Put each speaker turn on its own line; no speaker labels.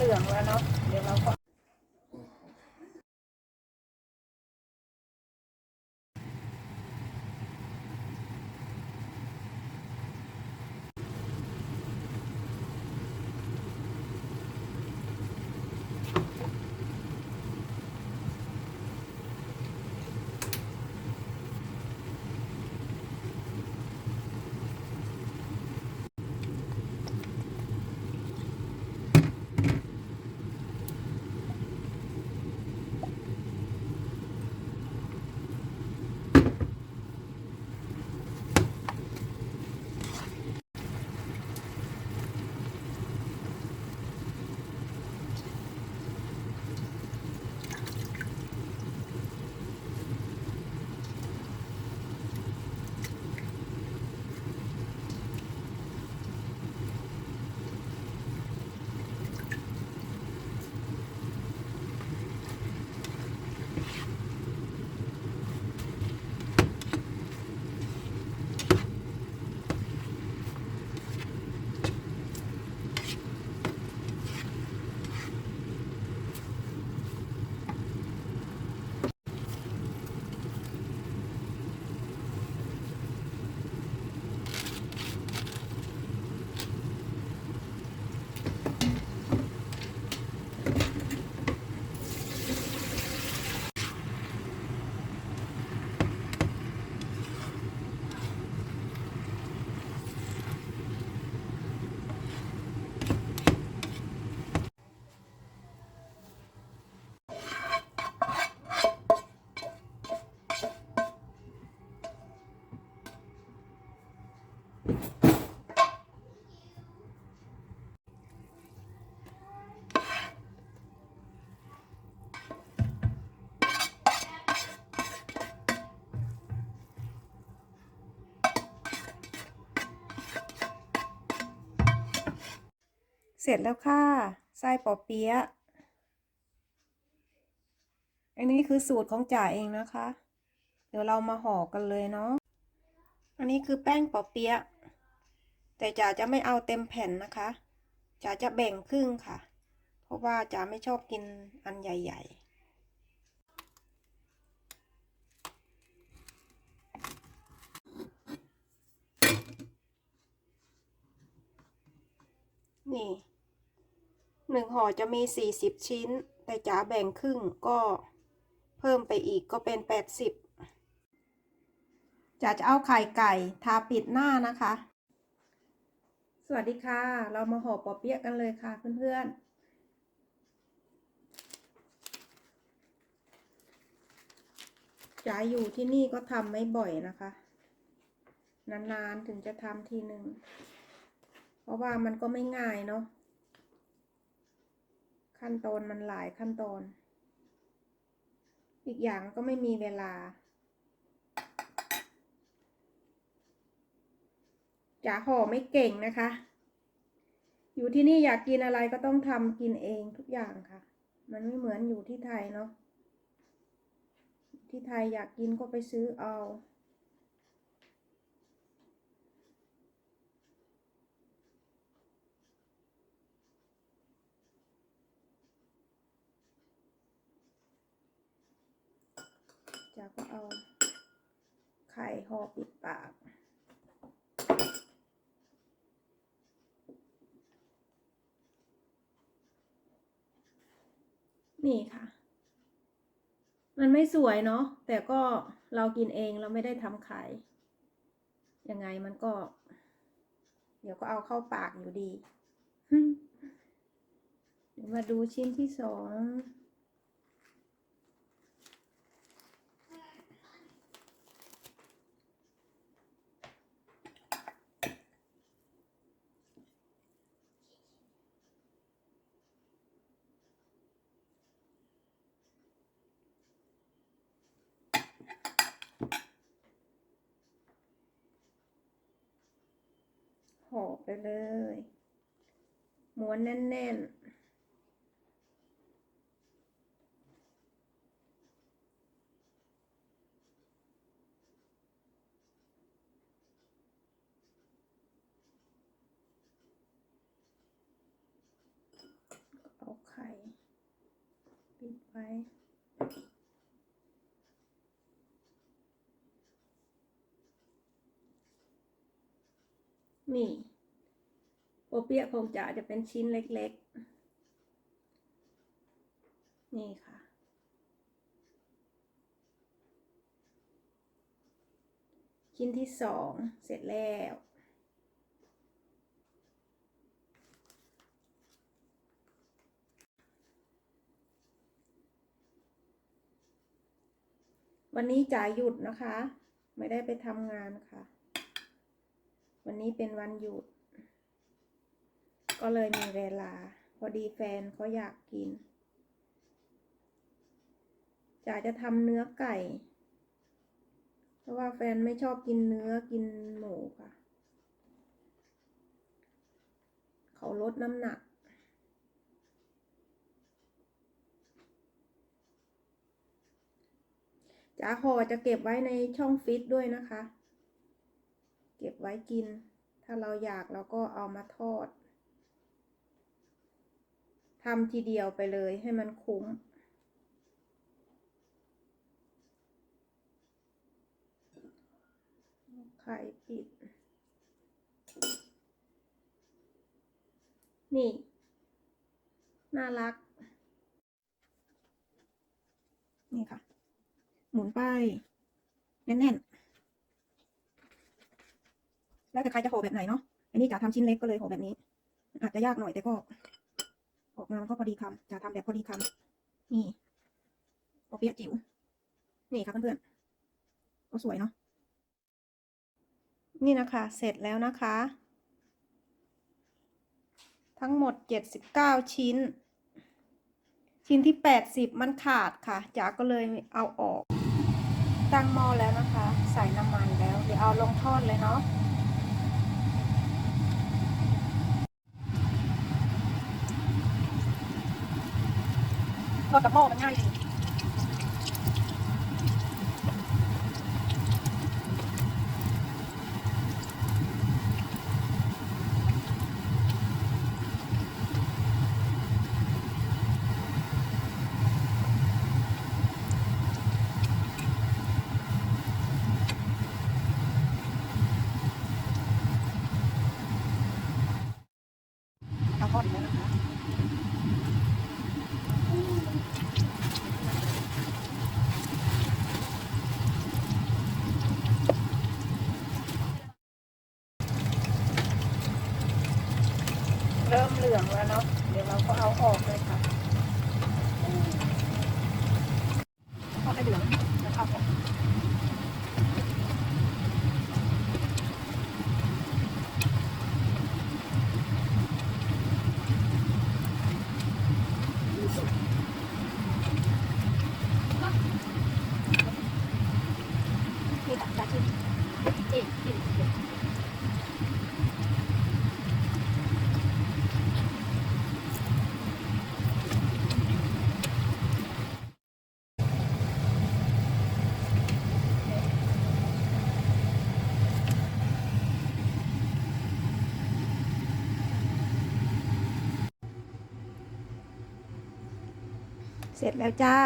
เหลืองแล้วเนาะเดี๋ยวเราก็ เสร็จแล้วค่ะ ไส้ปอเปี๊ยะ อันนี้คือสูตรของจ่าเองนะคะ เดี๋ยวเรามาห่อกันเลยเนาะ อันนี้คือแป้งปอเปี๊ยะ แต่จ๋าจะไม่เอาเต็มแผ่นนะคะจ๋าจะแบ่งครึ่งค่ะ เพราะว่าจ๋าไม่ชอบกินอันใหญ่ ๆนี่หนึ่งห่อจะมีสี่สิบชิ้น แต่จ๋าแบ่งครึ่งก็เพิ่มไปอีกก็เป็นแปดสิบจ๋าจะเอาไข่ไก่ทาปิดหน้านะคะ วัสดีค่ะ เรามาห่อปอเปี๊ยะกันเลยค่ะเพื่อนๆจ๋าอยู่ที่นี่ก็ทำไม่บ่อยนะคะ นานๆถึงจะทำทีหนึ่ง เพราะว่ามันก็ไม่ง่ายเนาะ ขั้นตอนมันหลายขั้นตอน อีกอย่างก็ไม่มีเวลา จ๋าห่อไม่เก่งนะคะ อยู่ที่นี่อยากกินอะไรก็ต้องทำกินเองทุกอย่างค่ะ มันไม่เหมือนอยู่ที่ไทยเนาะที่ไทยอยากกินก็ไปซื้อเอาจากก็เอาไข่ห่อปิดปาก นี่ค่ะ มันไม่สวยเนาะแต่ก็เรากินเองเราไม่ได้ทำขายยังไงมันก็ เดี๋ยวก็เอาเข้าปากอยู่ดีมาดูชิ้นที่สอง ห่อไปเลย ม้วนแน่น ๆเอาไข่ปิดไว้ นี่โปเปียะของจ๋าจะเป็นชิ้นเล็กๆ นี่ค่ะ ชิ้นที่สองเสร็จแล้ววันนี้จ๋าหยุดนะคะ ไม่ได้ไปทำงานค่ะ วันนี้เป็นวันหยุด ก็เลยมีเวลา พอดีแฟนเขาอยากกินจ๋าจะทำเนื้อไก่ เพราะว่าแฟนไม่ชอบกินเนื้อกินหมูค่ะ เขาลดน้ำหนักจ๋าห่อจะเก็บไว้ในช่องฟิตด้วยนะคะ เก็บไว้กิน ถ้าเราอยากเราก็เอามาทอดทำทีเดียวไปเลยให้มันคุ้ม ไข่ปิด นี่ น่ารัก นี่ค่ะ หมุนไป แน่นๆ แล้วแต่ใครจะห่อแบบไหนเนาะ อันนี้จ๋าทำชิ้นเล็กก็เลยห่อแบบนี้ อาจจะยากหน่อยแต่ก็ออกมามันก็พอดีคำจ๋าทำแบบพอดีคำนี่ปอเปี๊ยะจิ๋ว นี่ค่ะเพื่อนๆ ก็สวยเนาะ นี่นะคะ เสร็จแล้วนะคะ ทั้งหมดเจ็ดสิบเก้าชิ้น ชิ้นที่แปดสิบมันขาดค่ะจ๋าก็เลยเอาออก ตั้งหม้อแล้วนะคะ ใส่น้ำมันแล้ว เดี๋ยวเอาลงทอดเลยเนาะ ทอดกับหม้อมันง่ายดีเอาทอดอีกแล้วนะคะ เริ่มเหลือง แล้วเนาะเดี๋ยวเราก็เอาออกเลยค่ะทอดให้เหลืองแล้วเอาออกนี่ค่ะจัดชิ้นเอ๊ะเอ๊ะ เสร็จแล้วจ้า